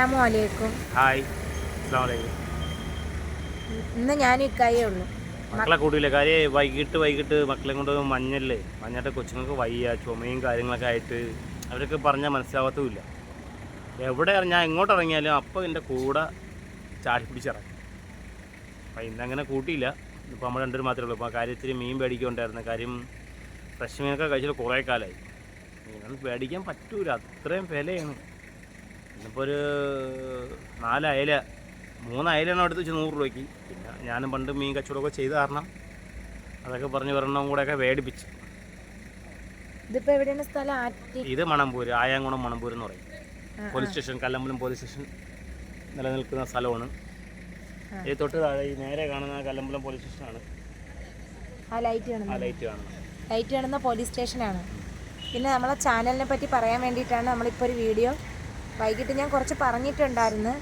അസ്സലാമലൈക്കും ഹായ്. ഇന്ന് ഞാൻ ഇക്കായേ ഉള്ളൂ. മക്കളെ കൂടിയില്ല കാര്യം വൈകിട്ട് വൈകിട്ട് മക്കളെ കൊണ്ട് മഞ്ഞല്ലേ? മഞ്ഞിട്ട് കൊച്ചുങ്ങൾക്ക് വയ്യ ചുമയും കാര്യങ്ങളൊക്കെ ആയിട്ട്. അവരൊക്കെ പറഞ്ഞാൽ മനസ്സിലാവത്തുമില്ല. എവിടെ ഞാൻ എങ്ങോട്ട് ഇറങ്ങിയാലും അപ്പം എന്റെ കൂടെ ചാടി പിടിച്ചിറങ്ങി അപ്പം ഇന്നങ്ങനെ കൂട്ടിയില്ല. ഇപ്പോൾ നമ്മൾ രണ്ടുപേർ മാത്രമേ ഉള്ളൂ. അപ്പോൾ കാര്യത്തിൽ മീൻ പേടിക്കൊണ്ടായിരുന്നു കാര്യം ഫ്രഷ് മീനൊക്കെ കഴിച്ചിട്ട് കുറേ കാലമായി മീനൊന്നും പേടിക്കാൻ പറ്റൂല. അത്രയും വിലയാണ്. ഇന്നിപ്പോൾ ഒരു നാല് അയല മൂന്ന് അയലാണ് എടുത്ത് വെച്ച് നൂറ് രൂപയ്ക്ക്. പിന്നെ ഞാനും പണ്ട് മീൻ കച്ചവടമൊക്കെ ചെയ്ത കാരണം അതൊക്കെ പറഞ്ഞ് ഒരെണ്ണം കൂടെയൊക്കെ വേടിപ്പിച്ച്. എവിടെയാണ് സ്ഥലം? ഇത് മണമ്പൂര് ആയാങ്കുണം മണമ്പൂർ എന്ന് പറയും. Police station Kallambalam police station നിലനിൽക്കുന്ന സ്ഥലമാണ്. ഈ തൊട്ട് താഴെ ഈ നേരെ കാണുന്ന കല്ലമ്പലം പോലീസ് സ്റ്റേഷനാണ്. ആ ലൈറ്റ് ആ ലൈറ്റ് കാണുന്നത്. ലൈറ്റ് കാണുന്ന പോലീസ് സ്റ്റേഷനാണ്. പിന്നെ നമ്മളെ ചാനലിനെ പറ്റി പറയാൻ വേണ്ടിയിട്ടാണ് നമ്മളിപ്പോൾ ഒരു വീഡിയോ വൈകിട്ട് ഞാൻ കുറച്ച് പറഞ്ഞിട്ടുണ്ടായിരുന്നു.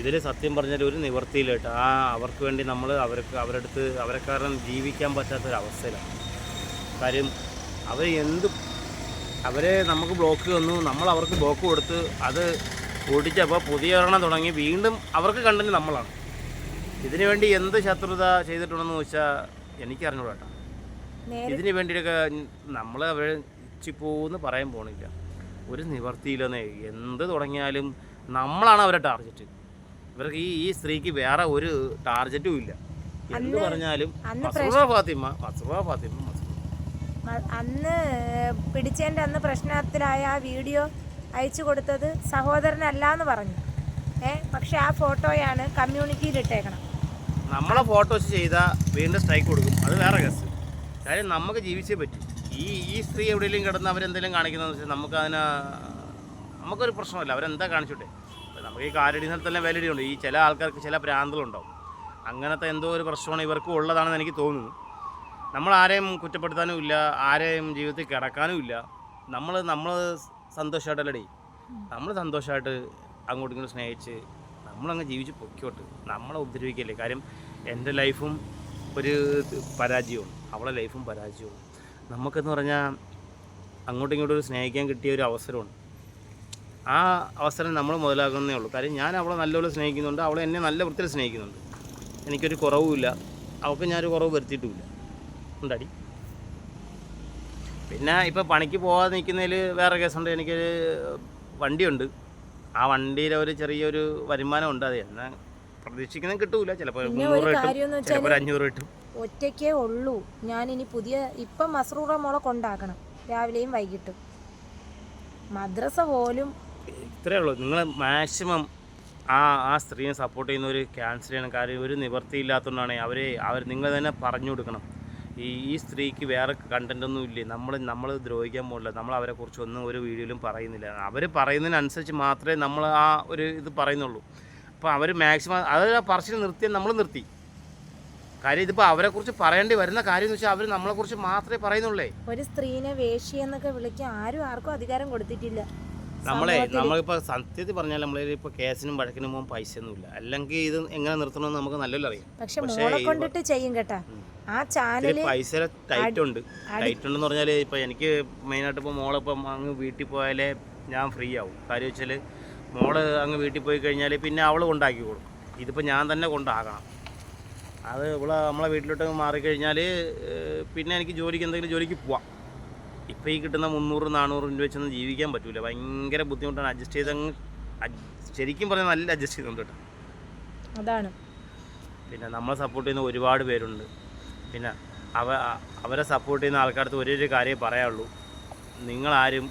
ഇതിൽ സത്യം പറഞ്ഞാൽ ഒരു നിവർത്തിയിലിട്ട് ആ അവർക്ക് വേണ്ടി നമ്മൾ അവർക്ക് അവരുടെ അടുത്ത് അവരെ കാരണം ജീവിക്കാൻ പറ്റാത്തൊരവസ്ഥയിലാണ് കാര്യം അവർ എന്ത് അവരെ നമുക്ക് ബ്ലോക്ക് തന്നു നമ്മൾ അവർക്ക് ബ്ലോക്ക് കൊടുത്ത് അത് ഓടിച്ചപ്പോൾ പുതിയ ഒരെണ്ണം തുടങ്ങി വീണ്ടും അവർക്ക് കണ്ടന്റ് നമ്മളാണ്. ഇതിനു വേണ്ടി എന്ത് ശത്രുത ചെയ്തിട്ടുണ്ടെന്ന് ചോദിച്ചാൽ എനിക്ക് ഇതിനു കേട്ടോ. നേരെ ഇതിന് വേണ്ടിയിട്ടൊക്കെ നമ്മൾ അവരെ ഇച്ചിപ്പോന്ന് പറയാൻ പോണില്ല. ഒരു നിവർത്തിയില്ലെന്നേ. എന്ത് തുടങ്ങിയാലും നമ്മളാണ് അവരെ ടാർഗറ്റ് ഇവർക്ക് ഈ ഈ സ്ത്രീക്ക് വേറെ ഒരു ടാർഗറ്റും ഇല്ല. എന്ത് പറഞ്ഞാലും മസൂറ ഫാത്തിമ മസൂറ ഫാത്തിമ അന്ന് പിടിച്ചതിന്റെ അന്ന് പ്രശ്നത്തിലായ ആ വീഡിയോ അയച്ചു കൊടുത്തത് സഹോദരനല്ല എന്ന് പറഞ്ഞു. ഏ പക്ഷെ ആ ഫോട്ടോയാണ് കമ്മ്യൂണിറ്റിയിൽ ഇട്ടേക്കണം. നമ്മളെ ഫോട്ടോസ് ചെയ്താൽ വീണ്ടും സ്ട്രൈക്ക് കൊടുക്കും. അത് വേറെ കേസ്. കാര്യം നമുക്ക് ജീവിച്ചേ പറ്റും. ഈ ഈ സ്ത്രീ എവിടെയെങ്കിലും കിടന്ന് അവരെന്തെങ്കിലും കാണിക്കുന്നതെന്ന് വെച്ചാൽ നമുക്ക് അതിന് നമുക്കൊരു പ്രശ്നമില്ല. അവരെന്താ കാണിച്ചോട്ടെ? നമുക്ക് ഈ കാലടി സ്ഥലത്തെല്ലാം വാലിഡി ഉണ്ട് ഈ ചില ആൾക്കാർക്ക് ചില പ്രാന്തലുണ്ടാവും അങ്ങനത്തെ എന്തോ ഒരു പ്രശ്നമാണ് ഇവർക്കും ഉള്ളതാണെന്ന് എനിക്ക് തോന്നുന്നു. നമ്മൾ ആരെയും കുറ്റപ്പെടുത്താനും ഇല്ല ആരെയും ജീവിതത്തിൽ കിടക്കാനും ഇല്ല. നമ്മൾ നമ്മൾ സന്തോഷമായിട്ടല്ലടി നമ്മൾ സന്തോഷമായിട്ട് അങ്ങോട്ടും ഇങ്ങോട്ടും സ്നേഹിച്ച് നമ്മളങ്ങ് ജീവിച്ച് പൊക്കോട്ട് നമ്മളെ ഉപദ്രവിക്കല്ലേ. കാര്യം എന്റെ ലൈഫും ഒരു പരാജയമാണ്. അവളെ ലൈഫും പരാജയവും നമുക്കെന്ന് പറഞ്ഞാൽ അങ്ങോട്ടും ഇങ്ങോട്ടും ഒരു സ്നേഹിക്കാൻ കിട്ടിയ ഒരു അവസരമാണ് ആ അവസരം നമ്മൾ മുതലാക്കുന്നേ ഉള്ളൂ. കാര്യം ഞാൻ അവളെ നല്ലപോലെ സ്നേഹിക്കുന്നുണ്ട്. അവളെ എന്നെ നല്ല വൃത്തിയിൽ സ്നേഹിക്കുന്നുണ്ട്. എനിക്കൊരു കുറവുമില്ല. അവൾക്ക് ഞാനൊരു കുറവ് വരുത്തിയിട്ടുമില്ല. ഉണ്ടടി. പിന്നെ ഇപ്പോൾ പണിക്ക് പോകാതെ നിൽക്കുന്നതിൽ വേറെ കേസുണ്ട്. എനിക്കൊരു വണ്ടിയുണ്ട്. ആ വണ്ടിയിൽ ഒരു ചെറിയൊരു വരുമാനം ഉണ്ട്. അത് എന്നാൽ പ്രതീക്ഷിക്കുന്നത് കിട്ടൂല. ചിലപ്പോൾ മുന്നൂറ് കിട്ടും. ചിലപ്പോൾ ഒരു അഞ്ഞൂറ് കിട്ടും. ഒറ്റയ്ക്കേ ഉള്ളൂ. ഞാനിനി പുതിയ ഇപ്പം മസ്രൂറ മോളെ കൊണ്ടാക്കണം. രാവിലെയും വൈകിട്ടും. മദ്രസ പോലും ഇത്രയേ ഉള്ളൂ. നിങ്ങൾ മാക്സിമം ആ ആ സ്ത്രീയെ സപ്പോർട്ട് ചെയ്യുന്ന ഒരു ക്യാൻസൽ ചെയ്യണം കാര്യം ഒരു നിവൃത്തിയില്ലാത്തതുകൊണ്ടാണ് അവരെ അവർ നിങ്ങൾ തന്നെ പറഞ്ഞു കൊടുക്കണം. ഈ ഈ സ്ത്രീക്ക് വേറെ കണ്ടന്റ് ഒന്നും ഇല്ലേ? നമ്മൾ നമ്മൾ ദ്രോഹിക്കാൻ പോകില്ല നമ്മൾ അവരെ കുറിച്ച് ഒന്നും ഒരു വീഡിയോയിലും പറയുന്നില്ല. അവർ പറയുന്നതിനനുസരിച്ച് മാത്രമേ നമ്മൾ ആ ഒരു ഇത് പറയുന്നുള്ളൂ. അപ്പോൾ അവർ മാക്സിമം അത് ആ പറച്ചിൽ നിർത്തിയാൽ നമ്മൾ നിർത്തി. കാര്യം ഇതിപ്പോൾ അവരെക്കുറിച്ച് പറയേണ്ടി വരുന്ന കാര്യം എന്ന് വെച്ചാൽ അവർ നമ്മളെക്കുറിച്ച് മാത്രമേ പറയുന്നുള്ളേ. ഒരു സ്ത്രീനെ വേഷി എന്നൊക്കെ വിളിക്കാൻ ആരും ആർക്കും അധികാരം കൊടുത്തിട്ടില്ല. നമ്മളെ നമ്മളിപ്പോ നമ്മളിപ്പോൾ സത്യത്തിൽ പറഞ്ഞാൽ നമ്മളെ ഇപ്പോൾ കേസിനും വഴക്കിനും പോകാൻ പൈസ ഒന്നുമില്ല അല്ലെങ്കിൽ ഇത് എങ്ങനെ നിർത്തണമെന്ന് നമുക്ക് നല്ലല്ലോ അറിയാം. പക്ഷെ മോളെ കൊണ്ടിട്ട് ചെയ്യും കേട്ടാ. ആ ചാനൽ പൈസ ടൈറ്റ് ഉണ്ട്. ടൈറ്റ് ഉണ്ടെന്ന് പറഞ്ഞാൽ ഇപ്പോൾ എനിക്ക് മെയിനായിട്ട് ഇപ്പോൾ ഇപ്പം അങ്ങ് വീട്ടിൽ പോയാലേ ഞാൻ ഫ്രീ ആവും. കാര്യം വെച്ചാൽ മോൾ അങ്ങ് വീട്ടിൽ പോയി കഴിഞ്ഞാൽ പിന്നെ അവൾ കൊണ്ടാക്കി കൊടുക്കും. ഇതിപ്പോൾ ഞാൻ തന്നെ കൊണ്ടാക്കണം അത് ഇവിടെ നമ്മളെ വീട്ടിലോട്ട് മാറിക്കഴിഞ്ഞാൽ പിന്നെ എനിക്ക് ജോലിക്ക് എന്തെങ്കിലും ജോലിക്ക് പോവാം. ഇപ്പോൾ ഈ കിട്ടുന്ന മുന്നൂറ് നാനൂറ് രൂപ വെച്ചൊന്നും ജീവിക്കാൻ പറ്റൂല. ഭയങ്കര ബുദ്ധിമുട്ടാണ്. അഡ്ജസ്റ്റ് ചെയ്തങ്ങ് ശരിക്കും പറഞ്ഞാൽ നല്ല അഡ്ജസ്റ്റ് ചെയ്യുന്നുണ്ട് കേട്ടോ. അതാണ്. പിന്നെ നമ്മളെ സപ്പോർട്ട് ചെയ്യുന്ന ഒരുപാട് പേരുണ്ട്. പിന്നെ അവ അവരെ സപ്പോർട്ട് ചെയ്യുന്ന ആൾക്കാർക്ക് ഒരേ ഒരു കാര്യമേ പറയാനുള്ളൂ. നിങ്ങളാരും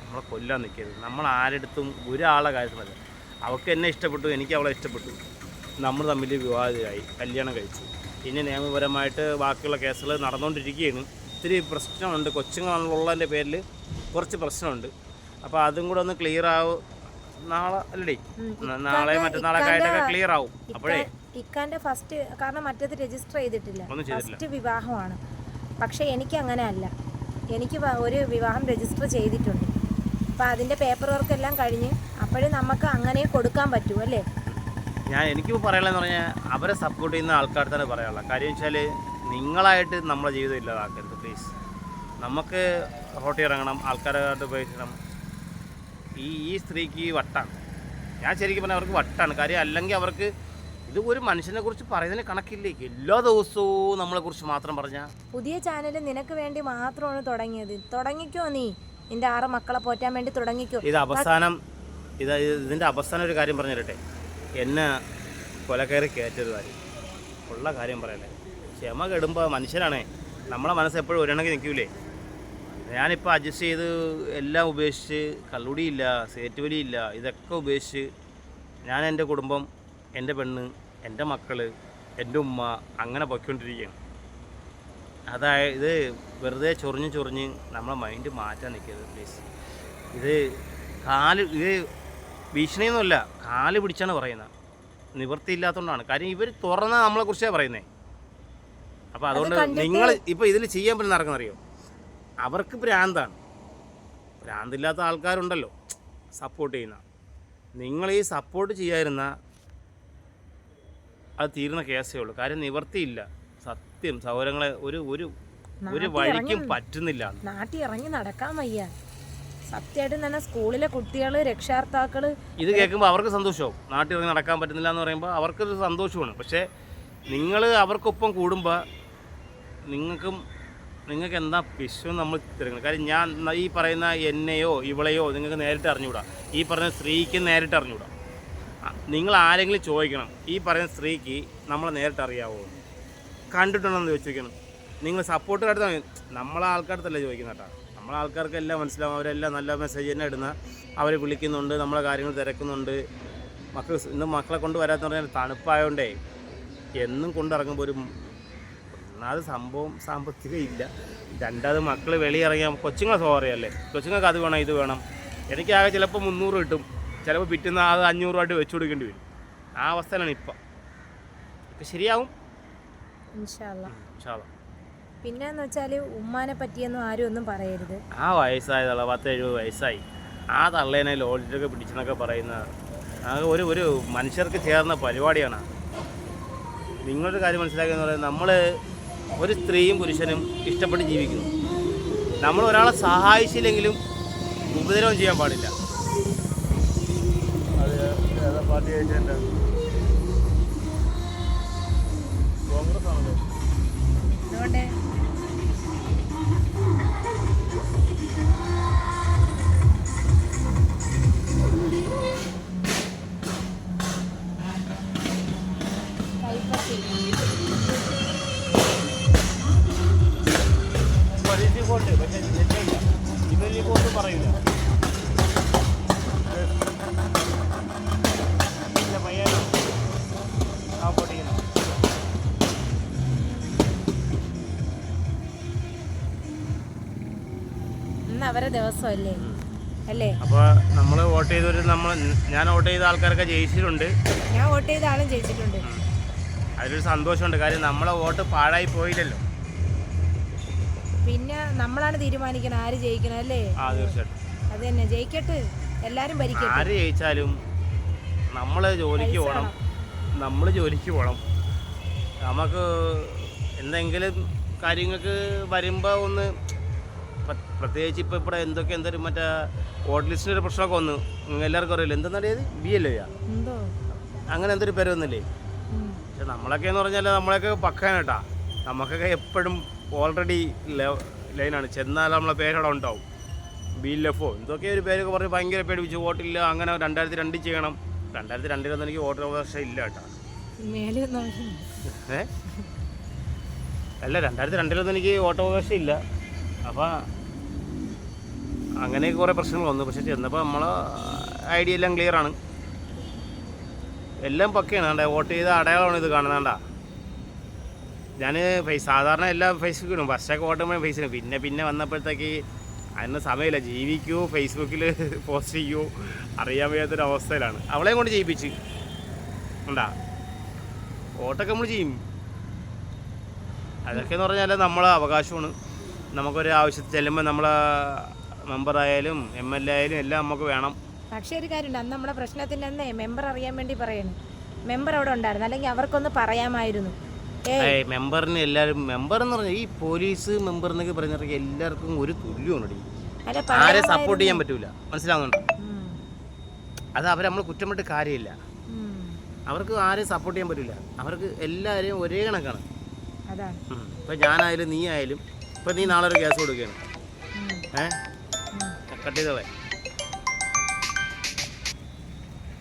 നമ്മളെ കൊല്ലാൻ നിൽക്കരുത് നമ്മൾ ആരെടുത്തും ഒരാളെ കാര്യത്തിലല്ല. അവൾക്ക് എന്നെ ഇഷ്ടപ്പെട്ടു എനിക്ക് അവളെ ഇഷ്ടപ്പെട്ടു. നമ്മൾ തമ്മിൽ വിവാഹിതരായി കല്യാണം കഴിച്ചു. ഇനി നിയമപരമായിട്ട് ബാക്കിയുള്ള കേസുകൾ നടന്നുകൊണ്ടിരിക്കുകയാണ്. ഇത്തിരി പ്രശ്നമുണ്ട്. കൊച്ചുങ്ങളുള്ളതിന്റെ പേരിൽ കുറച്ച് പ്രശ്നമുണ്ട്. അപ്പോൾ അതും കൂടെ ഒന്ന് ക്ലിയർ ആവും നാളെ അല്ലേ നാളെ മറ്റന്നാളെ മറ്റന്നാളൊക്കെ ആയിട്ടൊക്കെ ക്ലിയർ ആവും. അപ്പോഴേ. ഇക്ക- ഇക്കാന്റെ ഫസ്റ്റ് കാരണം മറ്റേത് രജിസ്റ്റർ ചെയ്തിട്ടില്ല. ഫസ്റ്റ് വിവാഹമാണ്. പക്ഷെ എനിക്ക് അങ്ങനെ അല്ല എനിക്ക് ഒരു വിവാഹം രജിസ്റ്റർ ചെയ്തിട്ടുണ്ട്. അപ്പം അതിന്റെ പേപ്പർ വർക്ക് എല്ലാം കഴിഞ്ഞ് അപ്പോഴും നമുക്ക് അങ്ങനെ കൊടുക്കാൻ പറ്റൂ അല്ലേ? ഞാൻ എനിക്ക് പറയാനുള്ളതെന്ന് പറഞ്ഞാൽ അവരെ സപ്പോർട്ട് ചെയ്യുന്ന ആൾക്കാർ തന്നെ പറയാനുള്ള കാര്യം വെച്ചാൽ നിങ്ങളായിട്ട് നമ്മളെ ജീവിതം ഇല്ലാതാക്കരുത് പ്ലീസ് നമുക്ക് റോട്ടി ഇറങ്ങണം ആൾക്കാരായിട്ട് ഉപയോഗിക്കണം. ഈ ഈ സ്ത്രീക്ക് വട്ടാണ്. ഞാൻ ശരിക്കും പറഞ്ഞാൽ അവർക്ക് വട്ടാണ്. കാര്യം അല്ലെങ്കിൽ അവർക്ക് ഇത് ഒരു മനുഷ്യനെ കുറിച്ച് പറയുന്നതിന് കണക്കില്ലേ? എല്ലാ ദിവസവും നമ്മളെ കുറിച്ച് മാത്രം പറഞ്ഞാൽ പുതിയ ചാനൽ നിനക്ക് വേണ്ടി മാത്രമാണ് തുടങ്ങിയത്. തുടങ്ങിക്കോ നീ. നിന്റെ ആറ് മക്കളെ പോറ്റാൻ വേണ്ടി തുടങ്ങിക്കോ. ഇത് അവസാനം ഇത് ഇതിന്റെ അവസാനം ഒരു കാര്യം പറഞ്ഞു തരട്ടെ എന്നെ കൊലക്കയറി കാര്യം ഉള്ള കാര്യം പറയല്ലേ ക്ഷമ കെടുമ്പോൾ മനുഷ്യനാണേ. നമ്മളെ മനസ്സ് എപ്പോഴും ഒരെണ്ണക്ക് നിൽക്കൂലേ. ഞാനിപ്പോൾ അഡ്ജസ്റ്റ് ചെയ്ത് എല്ലാം ഉപേക്ഷിച്ച് കള്ളുടിയില്ല സേറ്റുവലിയില്ല ഇതൊക്കെ ഉപേക്ഷിച്ച് ഞാൻ എന്റെ കുടുംബം എന്റെ പെണ്ണ് എന്റെ മക്കൾ എന്റെ ഉമ്മ അങ്ങനെ പൊയ്ക്കൊണ്ടിരിക്കുകയാണ്. അതായത് വെറുതെ ചൊറിഞ്ഞ് ചൊറിഞ്ഞ് നമ്മളെ മൈൻഡ് മാറ്റാൻ നിൽക്കരുത് പ്ലീസ് ഇത് കാൽ ഇത് ഭീഷണിയൊന്നുമല്ല. കാൽ പിടിച്ചാണ് പറയുന്നത്. നിവൃത്തിയില്ലാത്തതുകൊണ്ടാണ്. കാര്യം ഇവർ തുറന്ന നമ്മളെ കുറിച്ചാണ് പറയുന്നത് അപ്പോൾ അതുകൊണ്ട് നിങ്ങൾ ഇപ്പോൾ ഇതിൽ ചെയ്യാൻ പറ്റുന്ന നടക്കുന്നറിയോ അവർക്ക് ഭ്രാന്താണ്. ഭ്രാന്തില്ലാത്ത ആൾക്കാരുണ്ടല്ലോ. സപ്പോർട്ട് ചെയ്യുന്ന. നിങ്ങൾ ഈ സപ്പോർട്ട് ചെയ്യാതിരുന്ന അത് തീരുന്ന കേസേ ഉള്ളൂ. കാര്യം നിവർത്തിയില്ല സത്യം സൗരങ്ങളെ ഒരു ഒരു ഒരു വഴിക്കും പറ്റുന്നില്ല. നാട്ടിൽ ഇറങ്ങി നടക്കാൻ വയ്യ. സത്യമായിട്ടും തന്നെ സ്കൂളിലെ കുട്ടികൾ രക്ഷാർത്ഥാക്കൾ ഇത് കേൾക്കുമ്പോൾ അവർക്ക് സന്തോഷമാവും. നാട്ടിൽ ഇറങ്ങി നടക്കാൻ പറ്റുന്നില്ല എന്ന് പറയുമ്പോൾ അവർക്കൊരു സന്തോഷമാണ്. പക്ഷേ നിങ്ങൾ അവർക്കൊപ്പം കൂടുമ്പോൾ നിങ്ങൾക്കും നിങ്ങൾക്ക് എന്താ വിശ്വം നമ്മൾ തിരക്കണം കാര്യം ഞാൻ ഈ പറയുന്ന എന്നെയോ ഇവളെയോ നിങ്ങൾക്ക് നേരിട്ട് അറിഞ്ഞുകൂടാ. ഈ പറയുന്ന സ്ത്രീക്ക് നേരിട്ട് അറിഞ്ഞുകൂടാ. നിങ്ങൾ ആരെങ്കിലും ചോദിക്കണം ഈ പറയുന്ന സ്ത്രീക്ക് നമ്മളെ നേരിട്ട് അറിയാവോ? എന്ന്. ചോദിച്ചിരിക്കണം നിങ്ങൾ സപ്പോർട്ട് അടുത്ത നമ്മളെ ആൾക്കാരത്തല്ല ചോദിക്കുന്ന കേട്ടോ. നമ്മളെ ആൾക്കാർക്ക് എല്ലാം മനസ്സിലാവും അവരെല്ലാം നല്ല മെസ്സേജ് തന്നെ ഇടുന്ന അവർ വിളിക്കുന്നുണ്ട് നമ്മളെ കാര്യങ്ങൾ തിരക്കുന്നുണ്ട്. മക്കൾ ഇന്ന് മക്കളെ കൊണ്ട് വരാത്ത പറഞ്ഞാൽ തണുപ്പായതുകൊണ്ടേ എന്നും കൊണ്ടിറങ്ങുമ്പോൾ ഒരു ഒന്നാമത് സംഭവം സാമ്പത്തികം ഇല്ല. രണ്ടാമത് മക്കൾ വെളിയിറങ്ങിയാൽ കൊച്ചുങ്ങളെ സോറിയല്ലേ കൊച്ചുങ്ങൾക്ക് അത് വേണം ഇത് വേണം. എനിക്കാകെ ചിലപ്പോൾ മുന്നൂറ് കിട്ടും. ചിലപ്പോൾ പിറ്റുന്ന അത് അഞ്ഞൂറ് രൂപ വെച്ചു കൊടുക്കേണ്ടി വരും. ആ അവസ്ഥയിലാണ് ഇപ്പം. ഇപ്പം ശരിയാവും? ഇൻഷാല്ല ഇൻഷാല്ലാ. പിന്നെന്ന് വെച്ചാൽ ഉമ്മാനെ പറ്റിയൊന്നും ആരും ഒന്നും പറയരുത്. ആ വയസ്സായതള്ള പത്ത് എഴുപത് വയസ്സായി. ആ തള്ളേനെ ലോഡ്ജൊക്കെ പിടിച്ചെന്നൊക്കെ പറയുന്ന ആ ഒരു ഒരു മനുഷ്യർക്ക് ചേർന്ന പരിപാടിയാണ്. നിങ്ങളൊരു കാര്യം മനസ്സിലാക്കിയെന്ന് പറയുന്നത് നമ്മൾ ഒരു സ്ത്രീയും പുരുഷനും ഇഷ്ടപ്പെട്ട് ജീവിക്കുന്നു. നമ്മൾ ഒരാളെ സഹായിച്ചില്ലെങ്കിലും ഉപദ്രവം ചെയ്യാൻ പാടില്ല. അത് ഏതാ പാർട്ടി ചോദിച്ചതിന്റെ അവരെ ദിവസമല്ലേ? അല്ലേ? അപ്പോൾ നമ്മൾ വോട്ട് ചെയ്തൊരു നമ്മൾ ഞാൻ വോട്ട് ചെയ്ത ആൾക്കാരൊക്കെ ജയിച്ചിട്ടുണ്ട്. ഞാൻ വോട്ട് ചെയ്ത ആളും ജയിച്ചിട്ടുണ്ട്. അതിലൊരു സന്തോഷമുണ്ട്. കാര്യം നമ്മളെ വോട്ട് പാഴായി പോയില്ലല്ലോ. പിന്നെ നമ്മളാണ് തീരുമാനിക്കുന്നത് ആര് ജയിക്കണം അല്ലേ? ആ തീർച്ചയായിട്ടും. അത് തന്നെ. ജയിക്കട്ടെ. എല്ലാരും ഭരിക്കട്ടെ. ആര് ജയിച്ചാലും നമ്മൾ ജോലിക്ക് പോകണം നമ്മൾ ജോലിക്ക് പോകണം നമുക്ക് എന്തെങ്കിലും കാര്യങ്ങൾക്ക് വരുമ്പോൾ ഒന്ന് പ്രത്യേകിച്ച് ഇപ്പോൾ ഇവിടെ എന്തൊക്കെ എന്തൊരു മറ്റേ വോട്ട് ലിസ്റ്റിന്റെ ഒരു പ്രശ്നമൊക്കെ വന്നു. എല്ലാവർക്കും അറിയില്ല? എന്തെന്നറിയത് ബി എൽ എന്തോ? അങ്ങനെ എന്തൊരു പേര് വന്നില്ലേ? പക്ഷെ നമ്മളൊക്കെ എന്ന് പറഞ്ഞാൽ നമ്മളൊക്കെ പക്കാനട്ടാ നമുക്കൊക്കെ എപ്പോഴും ഓൾറെഡി ലൈനാണ് ചെന്നാൽ നമ്മളെ പേരവിടെ ഉണ്ടാവും. ബി എൽ എഫോ എന്തൊക്കെ ഒരു പേരൊക്കെ പറഞ്ഞ് ഭയങ്കര പേടിപ്പിച്ച് വോട്ടില്ല അങ്ങനെ രണ്ടായിരത്തി രണ്ടിൽ ചെയ്യണം. രണ്ടായിരത്തി രണ്ടിലൊന്നും എനിക്ക് വോട്ടർ അവകാശം ഇല്ല കേട്ടാ. അല്ല രണ്ടായിരത്തി രണ്ടിലൊന്നും എനിക്ക് വോട്ടർ അവകാശം ഇല്ല. അപ്പം അങ്ങനെയൊക്കെ കുറേ പ്രശ്നങ്ങൾ വന്നു. പക്ഷെ ചെന്നപ്പോൾ നമ്മളെ ഐഡിയ എല്ലാം ക്ലിയർ ആണ്. എല്ലാം പക്കയാണ്. കണ്ടേ വോട്ട് ചെയ്ത അടയാളമാണ് ഇത് കാണുന്നതാണ്ടാ ഞാൻ ഫേസ് സാധാരണ എല്ലാം ഫേസ്ബുക്കിലും ഫസ്റ്റൊക്കെ വോട്ട് ചെയ്യുമ്പോൾ ഫേസിലും പിന്നെ പിന്നെ വന്നപ്പോഴത്തേക്ക് അതിന് സമയമില്ല. ജീവിക്കൂ ഫേസ്ബുക്കിൽ പോസ്റ്റ് ചെയ്യൂ. അറിയാൻ വയ്യാത്തൊരു അവസ്ഥയിലാണ്. അവളെയും കൊണ്ട് ചെയ്യിപ്പിച്ച് ഉണ്ടാ വോട്ടൊക്കെ നമ്മൾ ചെയ്യും. അതൊക്കെ എന്ന് പറഞ്ഞാൽ നമ്മളെ അവകാശമാണ്. നമുക്കൊരു ആവശ്യത്തിൽ ചെല്ലുമ്പോൾ നമ്മളെ മെമ്പറായാലും എം എൽ എ ആയാലും എല്ലാം നമുക്ക് വേണം. പക്ഷേ ഒരു കാര്യമുണ്ട്. അന്ന് നമ്മുടെ പ്രശ്നത്തിന്റെ അന്നേ മെമ്പർ അറിയാൻ വേണ്ടി പറയണം മെമ്പർ അവിടെ ഉണ്ടായിരുന്നു. അല്ലെങ്കിൽ അവർക്കൊന്ന് പറയാമായിരുന്നു. ഏയ് മെമ്പറിന് എല്ലാവരും മെമ്പർ എന്ന് പറഞ്ഞാൽ ഈ പോലീസ് മെമ്പർ എന്നൊക്കെ പറഞ്ഞിട്ട് എല്ലാവർക്കും ഒരു തുല്യമാണ് ആരെ. സപ്പോർട്ട് ചെയ്യാൻ പറ്റൂല. മനസ്സിലാവുന്നുണ്ടോ. അത് അവർ നമ്മൾ കുറ്റമിട്ട് കാര്യമില്ല. അവർക്ക് ആരെയും സപ്പോർട്ട് ചെയ്യാൻ പറ്റില്ല അവർക്ക് എല്ലാവരെയും ഒരേ കണക്കാണ്. ഇപ്പം ഞാനായാലും നീ ആയാലും ഇപ്പം നീ നാളെ ഒരു കേസ് കൊടുക്കുകയാണ്. ഉം. കട്ട് ചെയ്തോളെ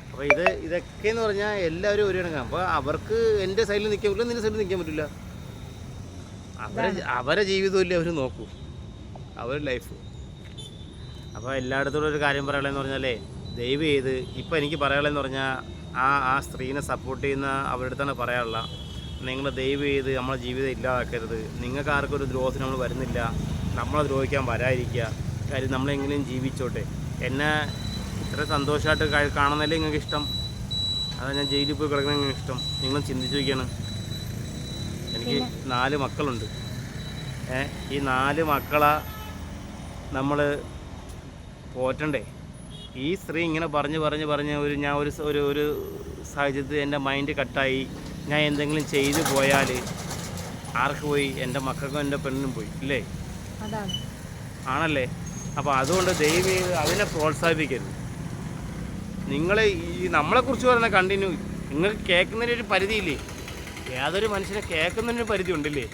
അപ്പോൾ ഇത് ഇതൊക്കെ എന്ന് പറഞ്ഞാൽ എല്ലാവരും ഒരു കണക്കാണ് അപ്പോൾ അവർക്ക് എന്റെ സൈഡിൽ നിൽക്കാൻ പറ്റില്ല നിന്റെ സൈഡിൽ നിൽക്കാൻ പറ്റില്ല. അവരെ അവരെ ജീവിതമല്ലേ അവർ നോക്കൂ. അവരുടെ ലൈഫ് അപ്പോൾ എല്ലായിടത്തും ഒരു കാര്യം പറയാനുള്ളതെന്ന് പറഞ്ഞാലേ ദയവ് ചെയ്ത് ഇപ്പം എനിക്ക് പറയാനുള്ളതെന്ന് പറഞ്ഞാൽ ആ ആ സ്ത്രീനെ സപ്പോർട്ട് ചെയ്യുന്ന അവരുടെ അടുത്താണ് പറയാനുള്ള. നിങ്ങൾ ദയവ് ചെയ്ത് നമ്മളെ ജീവിതം ഇല്ലാതാക്കരുത്. നിങ്ങൾക്ക് ആർക്കും ഒരു ദ്രോഹത്തിന് നമ്മൾ വരുന്നില്ല. നമ്മളെ ദ്രോഹിക്കാൻ വരാതിരിക്കുക. കാര്യം നമ്മളെങ്ങനെയും ജീവിച്ചോട്ടെ. എന്നെ ഇത്ര സന്തോഷമായിട്ട് കാണുന്നതല്ലേ നിങ്ങൾക്ക് ഇഷ്ടം? അതാ ഞാൻ ജയിലിൽ പോയി കിടക്കുന്ന നിങ്ങൾക്ക് ഇഷ്ടം? നിങ്ങൾ ചിന്തിച്ചു നോക്കിയാണ്. എനിക്ക് നാല് മക്കളുണ്ട്. ഈ നാല് മക്കളെ നമ്മൾ പോറ്റണ്ടേ? ഈ സ്ത്രീ ഇങ്ങനെ പറഞ്ഞ് പറഞ്ഞ് പറഞ്ഞ് ഒരു ഞാൻ ഒരു ഒരു ഒരു സാഹചര്യത്തിൽ എന്റെ മൈൻഡ് കട്ടായി. ഞാൻ എന്തെങ്കിലും ചെയ്തു പോയാൽ ആർക്ക് പോയി? എന്റെ മക്കൾക്കും എന്റെ പെണ്ണിനും പോയി. ഇല്ലേ? ആണല്ലേ? അപ്പോൾ അതുകൊണ്ട് ദൈവം അതിനെ പ്രോത്സാഹിപ്പിക്കരുത്. നിങ്ങൾ ഈ നമ്മളെക്കുറിച്ച് പറയുന്ന കണ്ടിന്യൂ നിങ്ങൾക്ക് കേൾക്കുന്നതിന് ഒരു പരിധിയില്ലേ? ഏതൊരു മനുഷ്യനെ കേൾക്കുന്നതിന് ഒരു പരിധി ഉണ്ടല്ലേ?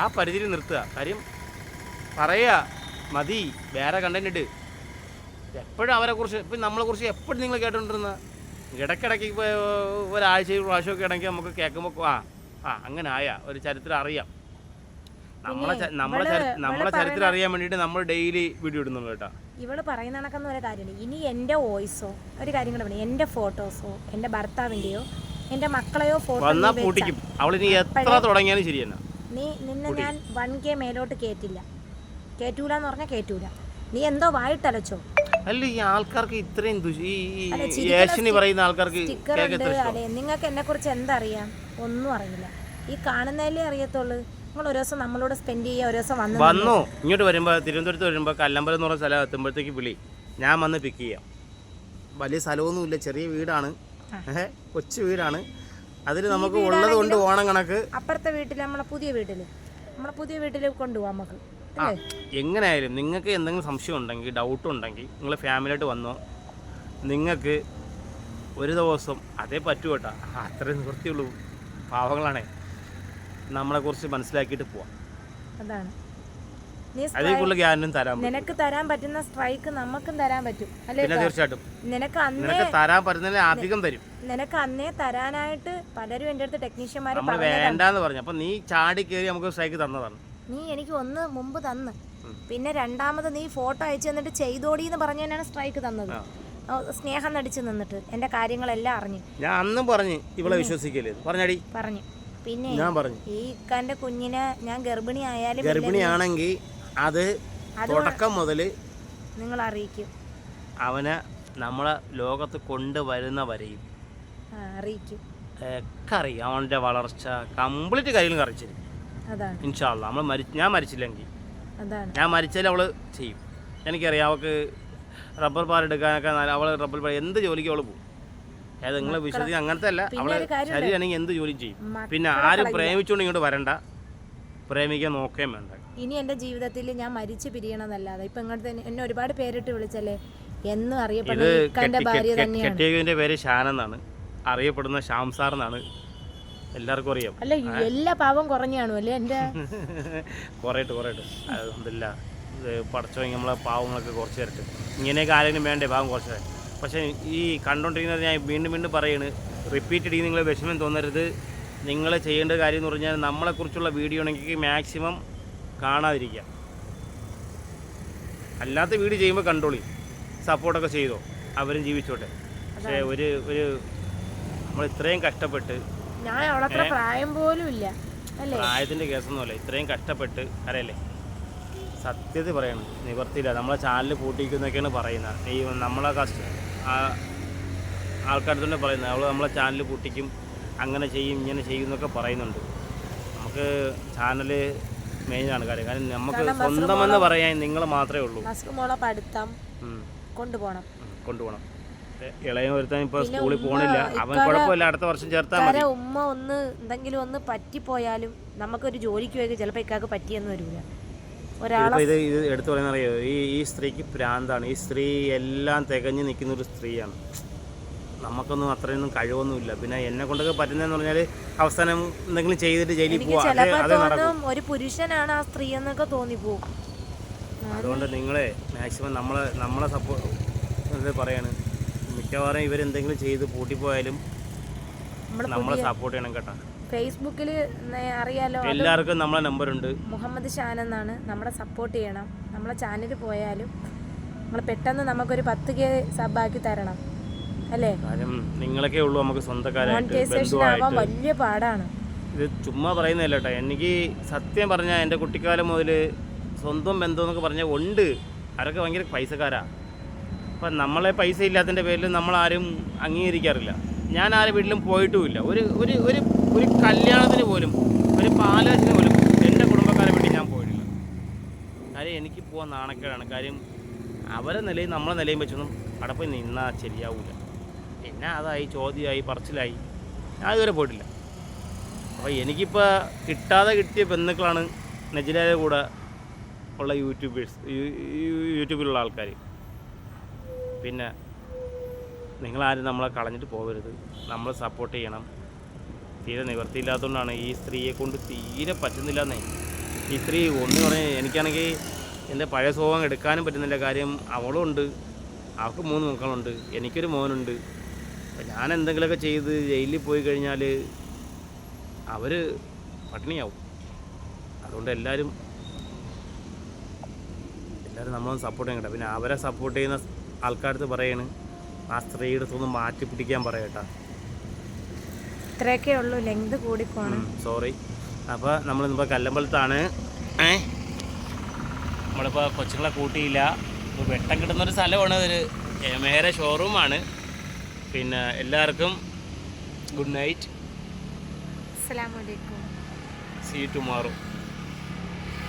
ആ പരിധിയിൽ നിർത്തുക. കാര്യം പറയുക മതി വേറെ കണ്ടന്റ് ഇട്. എപ്പോഴും അവരെക്കുറിച്ച് ഇപ്പം നമ്മളെക്കുറിച്ച് എപ്പോഴും നിങ്ങൾ കേട്ടോണ്ടിരുന്ന ഇടയ്ക്കിടയ്ക്ക് ഇപ്പോൾ ഒരാഴ്ച പ്രാവശ്യമൊക്കെ ഇടയ്ക്ക് നമുക്ക് കേൾക്കുമ്പോൾ ആ ആ അങ്ങനെ ആയ ഒരു ചരിത്രം അറിയാം. നമ്മളെ ച- നമ്മളെ ചരി- നമ്മളെ ചരിത്രം അറിയാൻ വേണ്ടിയിട്ട് നമ്മൾ ഡെയിലി വീഡിയോ ഇടുന്നുള്ളൂ കേട്ടോ. ഇവൾ പറയുന്ന കണക്കെന്ന് ഒരു കാര്യമില്ല. ഇനി എന്റെ വോയിസോ ഒരു കാര്യം കൂടെ പറയും എന്റെ ഫോട്ടോസോ എന്റെ ഭർത്താവിന്റെയോ എന്റെ മക്കളെയോ ഫോട്ടോ വന്നാൽ പൂട്ടിക്കും. അവളിനി എത്ര തുടങ്ങിയാലും ശരി തന്നെ. നീ നിന്നെ ഞാൻ വൺ കെ മേലോട്ട് കേറ്റില്ല. കേറ്റൂല എന്ന് പറഞ്ഞാൽ കേറ്റൂല. നീ എന്തോ വായിട്ടലച്ചോ? അല്ല ഈ ആൾക്കാർക്ക് ഇത്രയും ദുഷ് ഈ ഈ പറയുന്ന ആൾക്കാർക്ക് സ്റ്റിക്കർ കേക്ക് ഉണ്ട് അല്ലെ നിങ്ങൾക്ക് എന്നെ കുറിച്ച് എന്തറിയാം ഒന്നും അറിയില്ല. ഈ കാണുന്നതല്ലേ അറിയത്തുള്ളൂ? ഒരു ദിവസം നമ്മളോട് സ്പെൻഡ് ചെയ്യുക ഒരു ദിവസം വന്ന്. വന്നു ഇങ്ങോട്ട് വരുമ്പോൾ തിരുവനന്തപുരത്ത് വരുമ്പോൾ കല്ലമ്പലം എന്ന് പറഞ്ഞ സ്ഥലം എത്തുമ്പോഴത്തേക്ക് വിളി. ഞാൻ വന്ന് പിക്ക് ചെയ്യാം. വലിയ സ്ഥലമൊന്നുമില്ല ചെറിയ വീടാണ്. കൊച്ചു വീടാണ്. അതിൽ നമുക്ക് ഉള്ളത് കൊണ്ട് ഓണം കണക്ക്. അപ്പുറത്തെ വീട്ടിൽ നമ്മളെ പുതിയ വീട്ടിൽ നമ്മളെ പുതിയ വീട്ടിൽ കൊണ്ടുപോകാം നമുക്ക്. എങ്ങനെയായാലും നിങ്ങൾക്ക് എന്തെങ്കിലും സംശയം ഉണ്ടെങ്കിൽ ഡൗട്ട് ഉണ്ടെങ്കിൽ നിങ്ങൾ ഫാമിലിയായിട്ട് വന്നോ. നിങ്ങൾക്ക് ഒരു ദിവസം അതേ പറ്റൂ കേട്ടോ. അത്രേ നിവൃത്തിയുള്ളൂ. പാവങ്ങളാണേ. നമ്മളെക്കുറിച്ച് മനസ്സിലാക്കിയിട്ട് പോവാം. അതാണ്. കൂടുതൽ തരാൻ നിനക്ക് തരാൻ പറ്റുന്ന സ്ട്രൈക്ക് നമുക്കും തരാൻ പറ്റും. അല്ലേ തീർച്ചയായിട്ടും. നിനക്ക് അന്നേ തരാൻ പറ്റുന്നതിന് അധികം തരും. നിനക്ക് അന്നേ തരാനായിട്ട് പലരും എന്റെ അടുത്ത് ടെക്നീഷ്യന്മാർ വേണ്ടെന്ന് പറഞ്ഞു. അപ്പൊ നീ ചാടി കയറി നമുക്ക് സ്ട്രൈക്ക് തന്നതാണ്. നീ എനിക്ക് ഒന്ന് മുമ്പ് തന്ന്. പിന്നെ രണ്ടാമത് നീ ഫോട്ടോ അയച്ചു തന്നിട്ട് ചെയ്തോടി എന്ന് പറഞ്ഞു തന്നെയാണ് സ്ട്രൈക്ക് തന്നത്. സ്നേഹം നടിച്ചു നിന്നിട്ട് എന്റെ കാര്യങ്ങളെല്ലാം അറിഞ്ഞു. ഞാൻ അന്നും പറഞ്ഞു ഇവളെ വിശ്വസിക്കല്ലേ? പറഞ്ഞടി. പറഞ്ഞു. പിന്നെ ഞാൻ പറഞ്ഞു. ഈ ഇക്കാന്റെ കുഞ്ഞിനെ ഞാൻ ഗർഭിണി ആയാലും ഗർഭിണിയാണെങ്കിൽ അത് തുടക്കം മുതൽ നിങ്ങൾ അറിയിക്കും അവനെ നമ്മളെ ലോകത്ത് കൊണ്ടുവരുന്ന വരെയും ആ, അറിയിക്കും. ഒക്കെ അറിയും. അവന്റെ വളർച്ച കംപ്ലീറ്റ് കാര്യങ്ങളും അറിയിച്ചിരിക്കും അതാണ്. ഇൻഷാല്ല നമ്മൾ മരി ഞാൻ മരിച്ചില്ലെങ്കിൽ. ഞാൻ മരിച്ചാൽ അവൾ ചെയ്യും. എനിക്കറിയാം അവൾക്ക് റബ്ബർ പാൽ എടുക്കാനൊക്കെ അവൾ റബ്ബർ പാൽ എന്ത് ജോലിക്ക് അവൾ പോകും? അതായത് നിങ്ങളെ വിശ്വസിക്കുക അങ്ങനത്തെ അല്ല അവളെ ശരീരമാണെങ്കിൽ എന്ത് ജോലി ചെയ്യും. പിന്നെ ആരും പ്രേമിച്ചുകൊണ്ട് ഇങ്ങോട്ട് വരണ്ട. പ്രേമിക്കാൻ നോക്കുകയും വേണ്ട. ഇനി എന്റെ ജീവിതത്തിൽ ഞാൻ മരിച്ചു പിരിയണമെന്നല്ലാതെ ഇപ്പൊ ഇങ്ങോട്ട് എന്നെ ഒരുപാട് പേരിട്ട് വിളിച്ചല്ലേ? എന്നും അറിയപ്പെടുന്ന ഇത് ഇക്കാന്റെ ഭാര്യ തന്നെയാണ്. കെട്ടിയതിന്റെ പേര് ഷാനെന്നാണ് അറിയപ്പെടുന്ന ഷാംസാർ സാർ എന്നാണ്. എല്ലാവർക്കും അറിയാം. അല്ല എല്ലാ പാവം കുറഞ്ഞാണോ അല്ലേ എന്റെ? കുറേട്ട് കുറേട്ട് അതെന്തില്ല ഇത് പടച്ചോ നമ്മളെ പാവങ്ങളൊക്കെ കുറച്ച് തരട്ടെ ഇങ്ങനെയൊക്കെ ആരെങ്കിലും വേണ്ടേ പാവം കുറച്ച് തരാൻ പക്ഷേ ഈ കണ്ടുകൊണ്ടിരിക്കുന്നത് ഞാൻ വീണ്ടും വീണ്ടും പറയുന്നത് റിപ്പീറ്റ് ചെയ്ത് നിങ്ങൾ വിഷമം തോന്നരുത്. നിങ്ങൾ ചെയ്യേണ്ട കാര്യം എന്ന് പറഞ്ഞാൽ നമ്മളെക്കുറിച്ചുള്ള വീഡിയോ ആണെങ്കിൽ മാക്സിമം കാണാതിരിക്കുക. അല്ലാത്ത വീഡിയോ ചെയ്യുമ്പോൾ കണ്ടോളി. സപ്പോർട്ടൊക്കെ ചെയ്തോ. അവരും ജീവിച്ചോട്ടെ. പക്ഷേ ഒരു ഒരു നമ്മൾ ഇത്രയും കഷ്ടപ്പെട്ട് പ്രായം പോലും ഇല്ല. പ്രായത്തിന്റെ കേസൊന്നുമല്ല. ഇത്രയും കഷ്ടപ്പെട്ട് അറിയല്ലേ? സത്യത്തിൽ പറയണം. നിവർത്തിയില്ല. നമ്മളെ ചാനൽ പൂട്ടിക്കുന്നൊക്കെയാണ് പറയുന്നത്. ഈ നമ്മളെ കഷ്ട ആ ആൾക്കാരുടെ തന്നെ പറയുന്നത്. അവൾ നമ്മളെ ചാനൽ പൂട്ടിക്കും അങ്ങനെ ചെയ്യും ഇങ്ങനെ ചെയ്യും എന്നൊക്കെ പറയുന്നുണ്ട്. നമുക്ക് ചാനൽ മെയിനാണ് കാര്യം. കാരണം നമുക്ക് സ്വന്തമെന്ന് പറയാൻ നിങ്ങൾ മാത്രമേ ഉള്ളൂ. പഠിത്തം കൊണ്ടുപോകണം. കൊണ്ടുപോകണം. ഇളയ ഒരുത്തൻ ഇപ്പൊ സ്കൂളിൽ പോണില്ല. അവൻ കുഴപ്പമില്ല. അടുത്ത വർഷം ചേർത്താൽ മതി. ഉമ്മ ഒന്ന് എന്തെങ്കിലും ഒന്ന് പറ്റിപ്പോയാലും നമുക്കൊരു ജോലിക്ക് പോയി ചിലപ്പോൾ ഇക്കാക്ക് പറ്റിയെന്ന് വരില്ല ഒരാളെ ഇതിപ്പോ ഇത് ഇത് എടുത്തു പറയുന്ന അറിയോ? ഈ ഈ സ്ത്രീക്ക് പ്രാന്താണ്. ഈ സ്ത്രീ എല്ലാം തികഞ്ഞു നിൽക്കുന്ന ഒരു സ്ത്രീയാണ്. നമുക്കൊന്നും അത്രയൊന്നും കഴിവൊന്നുമില്ല. പിന്നെ എന്നെ കൊണ്ടൊക്കെ പറ്റുന്നതെന്ന് പറഞ്ഞാൽ അവസാനം എന്തെങ്കിലും ചെയ്തിട്ട് ജയിലിൽ പോവാ. ഒരു പുരുഷനാണ് ആ സ്ത്രീ എന്നൊക്കെ തോന്നിപ്പോവും. അതുകൊണ്ട് നിങ്ങളെ മാക്സിമം നമ്മളെ നമ്മളെ സപ്പോർട്ട് പറയാണ്. മിക്കവാറും ഇവരെന്തെങ്കിലും ചെയ്ത് പൂട്ടിപ്പോയാലും നമ്മളെ സപ്പോർട്ട് ചെയ്യണം കേട്ടോ. ഫേസ്ബുക്കിൽ അറിയാലോ എല്ലാവർക്കും നമ്മളെ നമ്പർ ഉണ്ട് മുഹമ്മദ് ഷാൻ എന്നാണ്. നമ്മളെ സപ്പോർട്ട് ചെയ്യണം. നമ്മളെ ചാനൽ പോയാലും നമ്മൾ പെട്ടെന്ന് നമുക്കൊരു പത്ത് കെ സബാക്കി തരണം. അല്ലേ? നിങ്ങളൊക്കെ ഉള്ളൂ നമുക്ക് മോണിറ്റൈസേഷൻ ആവാൻ വലിയ പാടാണ്. ഇത് ചുമ്മാ പറയുന്നതല്ല കേട്ടോ. എനിക്ക് സത്യം പറഞ്ഞാൽ എന്റെ കുട്ടിക്കാലം മുതൽ സ്വന്തം ബന്ധം എന്നൊക്കെ പറഞ്ഞാൽ ഉണ്ട്. അവരൊക്കെ ഭയങ്കര പൈസക്കാരാ. അപ്പം നമ്മളെ പൈസ ഇല്ലാത്തതിന്റെ പേരിൽ നമ്മളാരും അംഗീകരിക്കാറില്ല. ഞാൻ ആരും വീട്ടിലും പോയിട്ടുമില്ല. ഒരു ഒരു ഒരു ഒരു കല്യാണത്തിന് പോലും ഒരു പാലത്തിന് പോലും എന്റെ കുടുംബക്കാരെ വേണ്ടി ഞാൻ പോയിട്ടില്ല. കാര്യം എനിക്ക് പോകാൻ നാണക്കേടാണ്. കാര്യം അവരെ നിലയും നമ്മളെ നിലയും വെച്ചൊന്നും അവിടെ പോയി നിന്നാൽ ശരിയാവില്ല പിന്നെ അതായി ചോദ്യമായി പറച്ചിലായി. ഞാൻ ഇതുവരെ പോയിട്ടില്ല. അപ്പോൾ എനിക്കിപ്പോൾ കിട്ടാതെ കിട്ടിയ ബന്ധുക്കളാണ് നജിലയുടെ കൂടെ ഉള്ള യൂട്യൂബേഴ്സ് യൂട്യൂബിലുള്ള ആൾക്കാർ പിന്നെ നിങ്ങളാരും നമ്മളെ കളഞ്ഞിട്ട് പോകരുത്. നമ്മൾ സപ്പോർട്ട് ചെയ്യണം. തീരെ നിവർത്തിയില്ലാത്തതുകൊണ്ടാണ് ഈ സ്ത്രീയെ കൊണ്ട് തീരെ പറ്റുന്നില്ല എന്നേ. ഈ സ്ത്രീ ഒന്ന് പറഞ്ഞ് എനിക്കാണെങ്കിൽ എന്റെ പഴയ സ്വഭാവം എടുക്കാനും പറ്റുന്നില്ല. കാര്യം അവളും ഉണ്ട്. അവൾക്ക് മൂന്ന് മക്കളുണ്ട്. എനിക്കൊരു മോനുണ്ട്. അപ്പം ഞാൻ എന്തെങ്കിലുമൊക്കെ ചെയ്ത് ജയിലിൽ പോയി കഴിഞ്ഞാൽ അവർ പട്ടിണിയാവും. അതുകൊണ്ട് എല്ലാവരും എല്ലാവരും നമ്മളൊന്ന് സപ്പോർട്ട് ചെയ്യണ്ട പിന്നെ അവരെ സപ്പോർട്ട് ചെയ്യുന്ന ആൾക്കാരടുത്ത് പറയാണ് ആ സ്ത്രീയുടെ അടുത്തൊന്ന് മാറ്റി പിടിക്കാൻ പറയട്ടാ ഇത്രയൊക്കെ ഉള്ളൂ. ലെങ്ത് കൂടിപ്പോണ് സോറി അപ്പോൾ നമ്മളിന്നിപ്പോൾ കല്ലമ്പലത്താണ്. ഏ? നമ്മളിപ്പോൾ കൊച്ചുങ്ങളെ കൂട്ടിയില്ല. വെട്ടം കിട്ടുന്നൊരു സ്ഥലമാണ് ഒരു മേരെ ഷോറൂമാണ് പിന്നെ എല്ലാവർക്കും ഗുഡ് നൈറ്റ് അസ്സലാമലൈക്കും സീ ടുമാറോ